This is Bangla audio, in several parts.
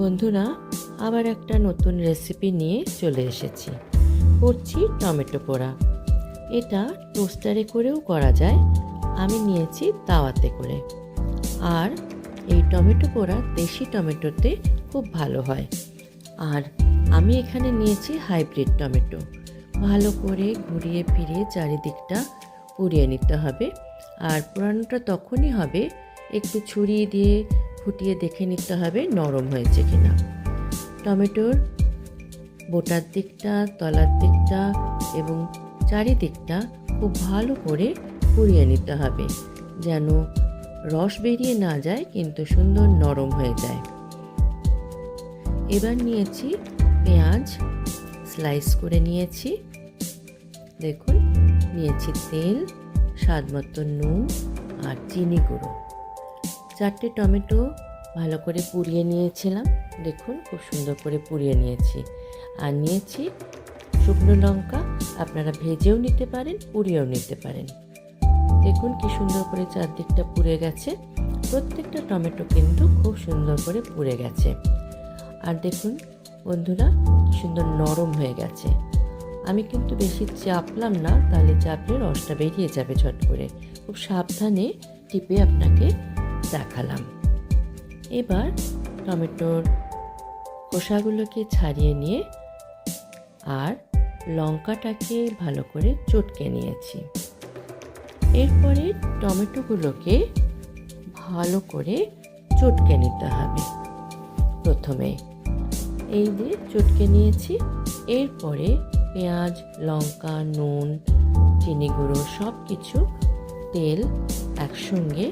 বন্ধুরা, আবার একটা নতুন রেসিপি নিয়ে চলে এসেছি। করছি টমেটো পোড়া। এটা টোস্টারে করেও করা যায়, আমি নিয়েছি তাওয়াতে করে। আর এই টমেটো পোড়া দেশি টমেটোতে খুব ভালো হয়। আর আমি এখানে নিয়েছি হাইব্রিড টমেটো। ভালো করে ঘুরিয়ে ফিরিয়ে চারিদিকটা পুড়িয়ে নিতে হবে। আর পোড়ানোটা তখনই হবে, একটু ছুরি দিয়ে ফুটিয়ে দেখে নিতে হবে নরম হয়েছে কিনা। টমেটোর বোটার দিকটা, তলার দিকটা এবং চারিদিকটা খুব ভালো করে পুড়িয়ে নিতে হবে যেন রস বেরিয়ে না যায় কিন্তু সুন্দর নরম হয়ে যায়। এবার নিয়েছি পেঁয়াজ, স্লাইস করে নিয়েছি। দেখুন, নিয়েছি তেল স্বাদ মতো নুন আর চিনি গুঁড়ো। চারটে টমেটো ভালো করে পুড়িয়ে নিয়েছিলাম। দেখুন, খুব সুন্দর করে পুড়িয়ে নিয়েছি। আর নিয়েছি শুকনো লঙ্কা। আপনারা ভেজেও নিতে পারেন, পুড়িয়েও নিতে পারেন। দেখুন কি সুন্দর করে চারদিকটা পুড়ে গেছে। প্রত্যেকটা টমেটো কিন্তু খুব সুন্দর করে পুড়ে গেছে। আর দেখুন, বন্ধুরা সুন্দর নরম হয়ে গেছে। আমি কিন্তু বেশি চাপলাম না, তাহলে চাপলে রসটা বেরিয়ে যাবে ঝট করে। খুব সাবধানে টিপে আপনাকে দেখালাম। এবার টমেটোর খোসাগুলোকে ছাড়িয়ে নিয়ে আর লঙ্কাটাকে ভালো করে চটকে নিয়েছি। এরপরে টমেটোগুলোকে ভালো করে চটকে নিতে হবে। প্রথমে এই দিয়ে চটকে নিয়েছি, এরপরে পেঁয়াজ, লঙ্কা, নুন চিনি গুঁড়ো সব কিছু তেল একসঙ্গে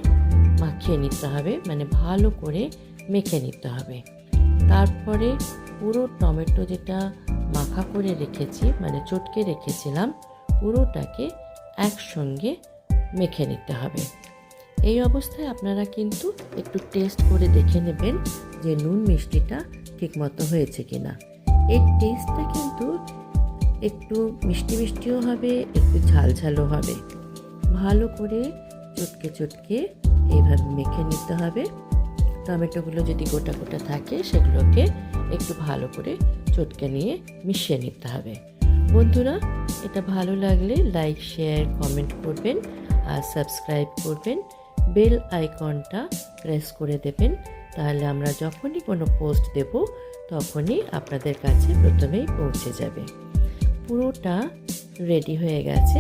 মাখিয়ে নিতে হবে মানে ভালো করে মেখে নিতে হবে। তারপরে পুরো টমেটো যেটা মাখা করে রেখেছি মানে চটকে রেখেছিলাম, পুরোটাকে একসঙ্গে মেখে নিতে হবে। এই অবস্থায় আপনারা কিন্তু একটু টেস্ট করে দেখে নেবেন যে নুন মিষ্টিটা ঠিকমতো হয়েছে কি না এর টেস্টটা কিন্তু একটু মিষ্টি মিষ্টিও হবে, একটু ঝাল ঝালও হবে। ভালো করে চটকে চটকে এইভাবে মেখে নিতে হবে। টমেটোগুলো যদি গোটা গোটা থাকে, সেগুলোকে একটু ভালো করে চটকে নিয়ে মিশিয়ে নিতে হবে। বন্ধুরা, এটা ভালো লাগলে লাইক, শেয়ার, কমেন্ট করবেন আর সাবস্ক্রাইব করবেন। বেল আইকনটা প্রেস করে দেবেন। তাহলে আমরা যখনই কোনো পোস্ট দেব, তখনই আপনাদের কাছে প্রথমেই পৌঁছে যাবে। পুরোটা রেডি হয়ে গেছে।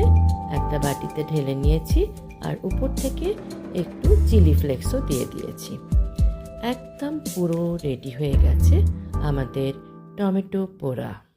একটা বাটিতে ঢেলে নিয়েছি। আর উপর থেকে একটু চিলি ফ্লেক্সও দিয়ে দিয়েছি। একদম পুরো রেডি হয়ে গেছে আমাদের টমেটো পোড়া।